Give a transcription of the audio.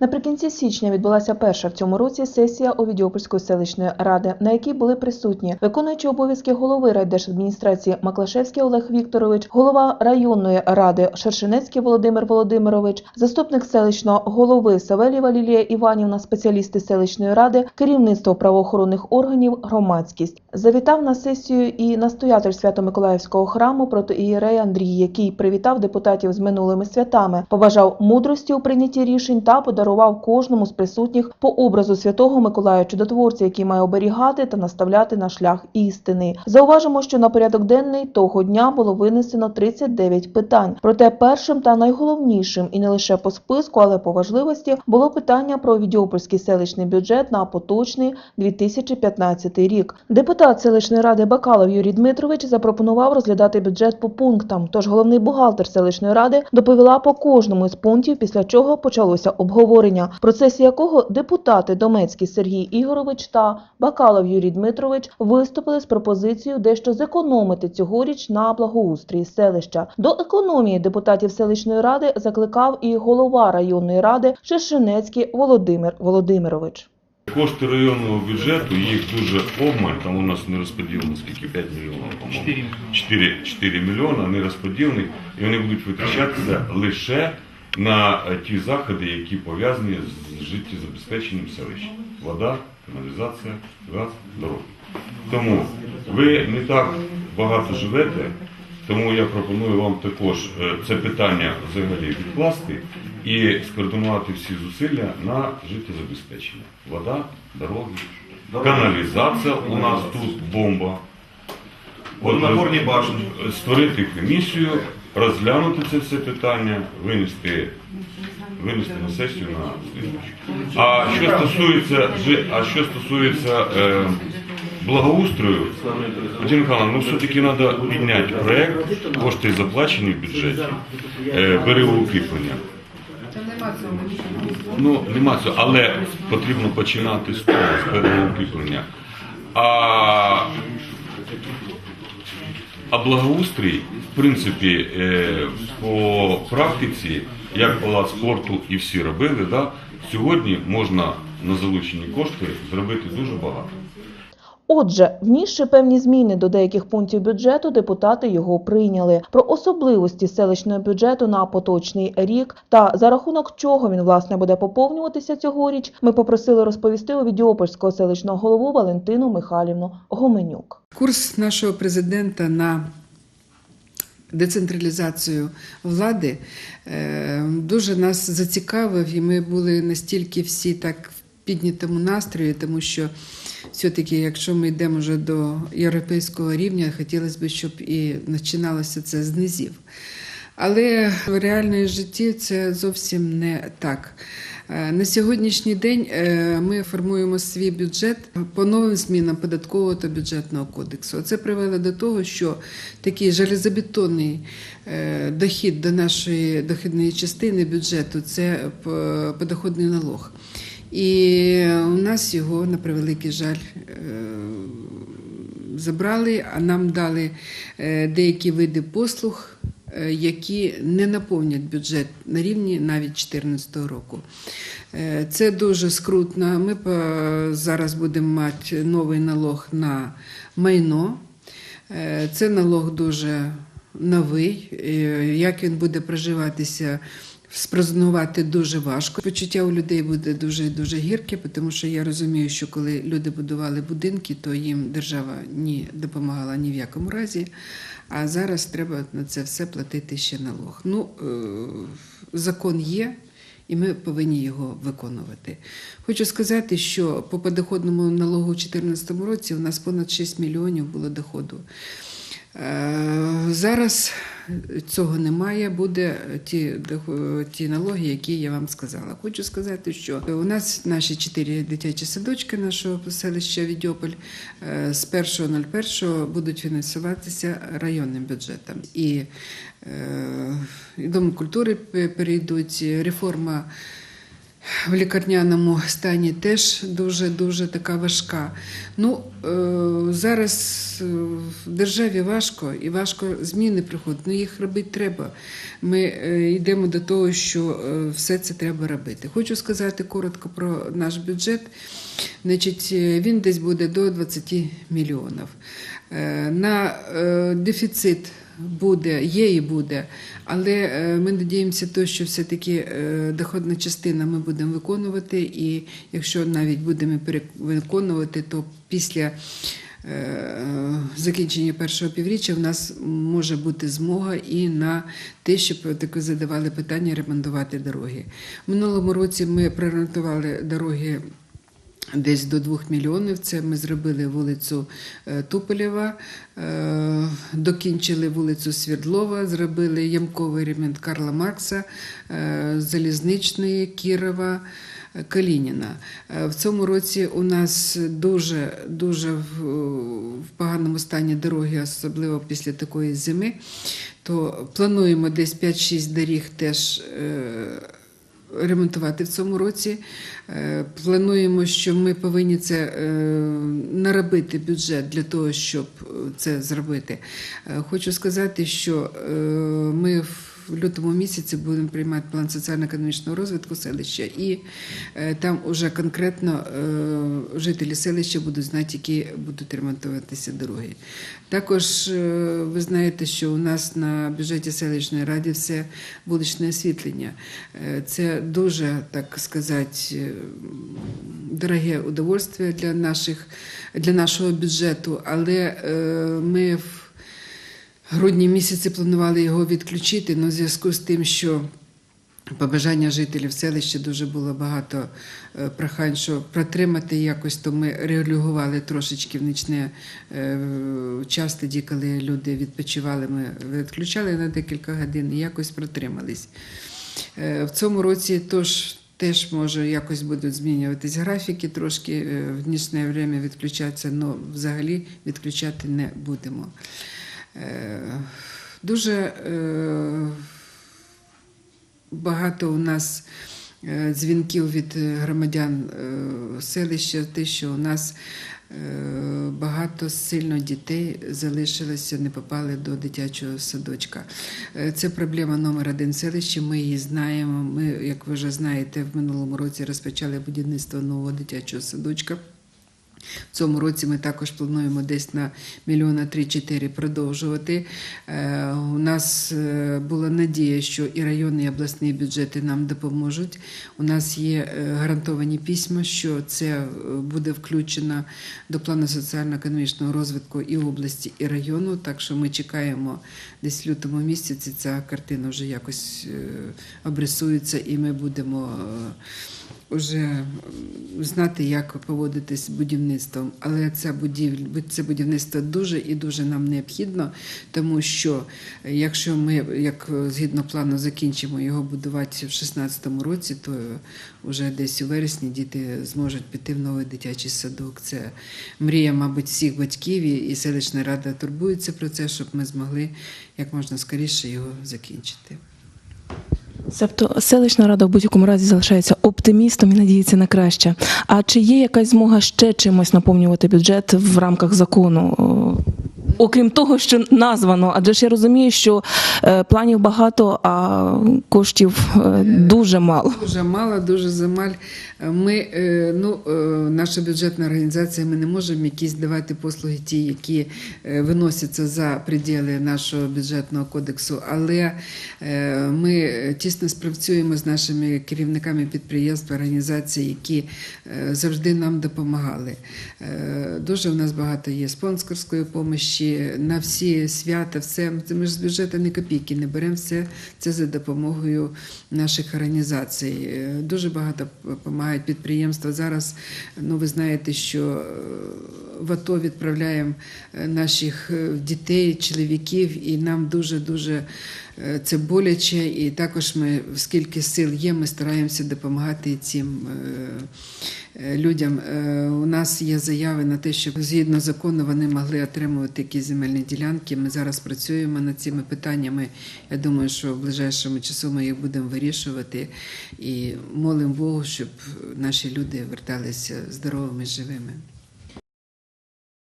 Наприкінці січня відбулася перша в цьому році сесія Овідіопольської селищної ради, на якій були присутні виконуючий обов'язки голови райдержадміністрації Маклашевський Олег Вікторович, голова районної ради Шершенецький Володимир Володимирович, заступник селищного голови Савелєва Лілія Іванівна, спеціалісти селищної ради, керівництво правоохоронних органів, громадськість. Завітав на сесію і настоятель Свято-Миколаївського храму протоієрей Андрій, який привітав депутатів з минулими святами, побажав мудрості у прийнятті рішень та подарував кожному з присутніх по образу святого Миколая Чудотворця, який має оберігати та наставляти на шлях істини. Зауважимо, що на порядок денний того дня було винесено 39 питань. Проте першим та найголовнішим, і не лише по списку, але по важливості, було питання про Відьопольський селищний бюджет на поточний 2015 рік. Депутат селищної ради Бакалов Юрій Дмитрович запропонував розглядати бюджет по пунктам. Тож головний бухгалтер селищної ради доповіла по кожному із пунктів, після чого почалося обговорення, в процесі якого депутати Домецький Сергій Ігорович та Бакалов Юрій Дмитрович виступили з пропозицією дещо зекономити цьогоріч на благоустрій селища. До економії депутатів селищної ради закликав і голова районної ради Шершенецький Володимир Володимирович. Кошти районного бюджету, їх дуже обмаль, там у нас не розподілено скільки 5 мільйонів, по-моєму. 4, 4 мільйони не розподілені, і вони будуть витрачатися лише на е, ті заходи, які пов'язані з життєзабезпеченням селища. Вода, каналізація, газ, дороги. Тому ви не так багато живете, тому я пропоную вам також е, це питання взагалі відкласти і скоординувати всі зусилля на життєзабезпечення. Вода, дороги, каналізація у нас тут бомба. От, Водонапорні башні. Створити комісію, розглянути це все питання, винести, винести на сесію на. А що стосується, а що стосується е, благоустрою, Вадим Михайлович, ну все-таки треба підняти проект, кошти заплачені в бюджеті, е, берегоукріплення. Ну, нема цього, але потрібно починати з того, з берегоукріплення. А, а благоустрій, в принципі, е, по практиці, як палац спорту і всі робили, да, сьогодні можна на залучені кошти зробити дуже багато. Отже, внісши певні зміни до деяких пунктів бюджету, депутати його прийняли. Про особливості селищного бюджету на поточний рік та за рахунок чого він власне буде поповнюватися цьогоріч, ми попросили розповісти у Відіопольського селищного голову Валентину Михайлівну Гоменюк. Курс нашого президента на децентралізацію влади е, дуже нас зацікавив, і ми були настільки всі так в піднятому настрої, тому що все-таки, якщо ми йдемо вже до європейського рівня, хотілося б, щоб і починалося це з низів. Але в реальному житті це зовсім не так. Е, На сьогоднішній день е, ми формуємо свій бюджет по новим змінам податкового та бюджетного кодексу. Це привело до того, що такий железобетонний е, дохід до нашої дохідної частини бюджету це подоходний налог. І у нас його, на превеликий жаль, забрали, а нам дали деякі види послуг, які не наповнять бюджет на рівні навіть 2014 року. Е, Це дуже скрутно. Ми зараз будемо мати новий налог на майно. Е, Це налог дуже новий. Е, Як він буде проживатися, спрогнозувати дуже важко. Почуття у людей буде дуже дуже гірке, тому що я розумію, що коли люди будували будинки, то їм держава не допомагала ні в якому разі. А зараз треба на це все платити ще налог. Ну, е, закон є. І ми повинні його виконувати. Хочу сказати, що по подоходному налогу у 2014 році у нас понад 6 мільйонів було доходу. Е, Зараз цього немає, буде ті, ті налоги, які я вам сказала. Хочу сказати, що у нас наші чотири дитячі садочки нашого селища Відьополь е, з 1.01 будуть фінансуватися районним бюджетом. І, е, і Дом культури перейдуть, реформа в лікарняному стані теж дуже дуже така важка. Ну е, зараз е, в державі важко і важко зміни приходять. Ну їх робити треба. Ми е, йдемо до того, що все це треба робити. Хочу сказати коротко про наш бюджет. Значить, він десь буде до 20 мільйонів. На дефіцит буде, є і буде, але е, ми надіємося, що все-таки е, доходна частина ми будемо виконувати, і якщо навіть будемо виконувати, то після е, закінчення першого півріччя в нас може бути змога і на те, щоб таке задавали питання ремонтувати дороги. В минулому році ми проремонтували дороги. Десь до 2 мільйонів. Це ми зробили вулицю е, Туполєва, е, докінчили вулицю Свердлова, зробили ямковий ремонт Карла Маркса, е, Залізничної, Кірова. Калініна. В цьому році у нас дуже дуже в, поганому стані дороги, особливо після такої зими. То плануємо десь 5-6 доріг теж ремонтувати в цьому році. Е, Плануємо, що ми повинні це е, наробити бюджет для того, щоб е, це зробити. Хочу сказати, що ми в лютому місяці будемо приймати план соціально-економічного розвитку селища, і е, там уже конкретно е, жителі селища будуть знати, які будуть ремонтуватися дороги. Також е, ви знаєте, що у нас на бюджеті селищної ради все вуличне освітлення. Це дуже, так сказати, дороге удовольствие для, наших, для нашого бюджету, але ми в грудні місяці планували його відключити, але в зв'язку з тим, що побажання жителів селища дуже було багато е, прохань, що протримати якось, то ми реагували трошечки в нічне е, час, тоді, коли люди відпочивали, ми відключали на декілька годин і якось протримались. Е, В цьому році тож. Теж може якось будуть змінюватись графіки, трошки в нічне время відключатися, але взагалі відключати не будемо. Е, Дуже е, багато у нас е, дзвінків від громадян селища, те, що у нас багато сильно дітей залишилося, не попали до дитячого садочка. Це проблема номер один селища. Ми її знаємо. Ми, як ви вже знаєте, в минулому році розпочали будівництво нового дитячого садочка. В цьому році ми також плануємо десь на мільйона 3-4 продовжувати. Е, У нас е, була надія, що і районні, і обласні бюджети нам допоможуть. У нас є е, гарантовані письма, що це буде включено до плану соціально-економічного розвитку і області, і району. Так що ми чекаємо десь в лютому місяці. Ця картина вже якось обрисується, і ми будемо. Е, Уже знати, як поводитись з будівництвом, але це будівль, це будівництво дуже і дуже нам необхідно, тому що е, якщо ми, як е, згідно плану, закінчимо його будувати в 2016 році, то вже десь у вересні діти зможуть піти в новий дитячий садок. Це мрія, мабуть, всіх батьків і селищна рада турбується про це, щоб ми змогли як можна скоріше його закінчити. Тобто селищна рада в будь-якому разі залишається оптимістом і надіється на краще. А чи є якась змога ще чимось наповнювати бюджет в рамках закону? Окрім того, що названо, адже ж я розумію, що е, планів багато, а коштів е, дуже мало. Дуже мало, дуже замаль. Ми, е, ну, наша бюджетна організація, ми не можемо якісь давати послуги, ті, які виносяться за пределы нашого бюджетного кодексу, але ми тісно спрацюємо з нашими керівниками підприємств, організацій, які завжди нам допомагали. Дуже в нас багато є спонсорської допомоги на всі свята, все. Ми ж з бюджету не копійки не беремо все це за допомогою наших організацій. Дуже багато допомагають підприємства. Зараз ну ви знаєте, що е, в АТО відправляємо е, наших е, дітей, чоловіків, і нам дуже дуже Це боляче, і також ми, скільки сил є, ми стараємося допомагати цим е, е, людям. Е, У нас є заяви на те, щоб згідно закону вони могли отримувати якісь земельні ділянки. Ми зараз працюємо над цими питаннями. Я думаю, що в ближайшому часу ми їх будемо вирішувати і молимо Богу, щоб наші люди верталися здоровими, живими.